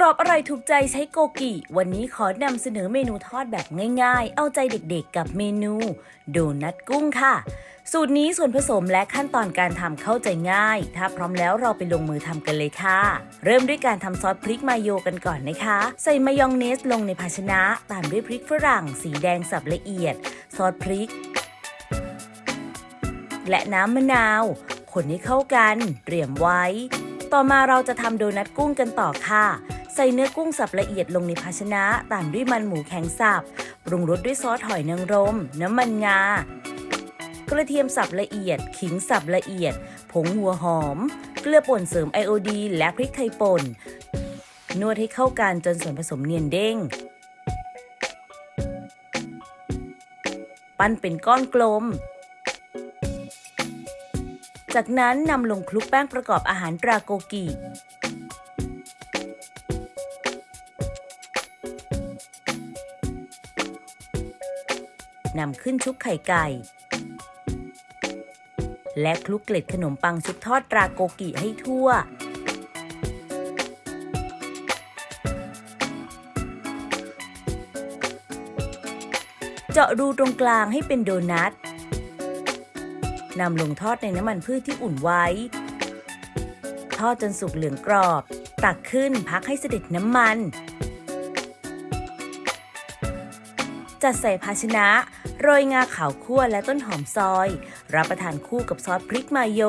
กรอบอร่อยถูกใจใช้โกกิ วันนี้ขอนำเสนอเมนูทอดแบบง่ายๆ เอาใจเด็กๆกับเมนูโดนัทกุ้งค่ะ สูตรนี้ส่วนผสมและขั้นตอนการทำเข้าใจง่าย ถ้าพร้อมแล้วเราไปลงมือทำกันเลยค่ะ เริ่มด้วยการทำซอสพริกมายโยกันก่อนนะคะ ใส่มายองเนสลงในภาชนะ ตามด้วยพริกฝรั่ง สีแดงสับละเอียด ซอสพริก และน้ำมะนาว คนให้เข้ากัน เตรียมไว้ ต่อมาเราจะทำโดนัทกุ้งกันต่อค่ะ ใส่เนื้อกุ้งสับละเอียดลงในภาชนะ ตามด้วยมันหมูแข็งสับ ปรุงรสด้วยซอสหอยนางรม น้ำมันงา กระเทียมสับละเอียด ขิงสับละเอียด ผงหัวหอม เกลือป่นเสริมไอโอดีนและพริกไทยป่น นวดให้เข้ากันจนส่วนผสมเนียนเด้ง ปั้นเป็นก้อนกลมจากนั้นนำลงคลุกแป้งประกอบอาหารตราโกกิ นำขึ้นชุบไข่ไก่ และคลุกเกล็ดขนมปังชุบทอดตราโกกิให้ทั่ว เจาะรูตรงกลางให้เป็นโดนัทนำลงทอดในน้ำมันพืชที่อุ่นไว้ ทอดจนสุกเหลืองกรอบ ตักขึ้นพักให้เสด็จน้ำมัน จัดใส่ภาชนะ โรยงาขาวคั่วและต้นหอมซอย รับประทานคู่กับซอสพริกมาโย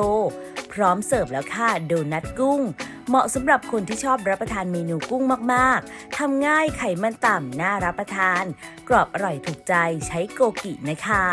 พร้อมเสิร์ฟแล้วค่ะโดนัทกุ้ง เหมาะสำหรับคนที่ชอบรับประทานเมนูกุ้งมากๆทำง่ายไขมันต่ำน่ารับประทาน กรอบอร่อยถูกใจใช้โกกินะคะ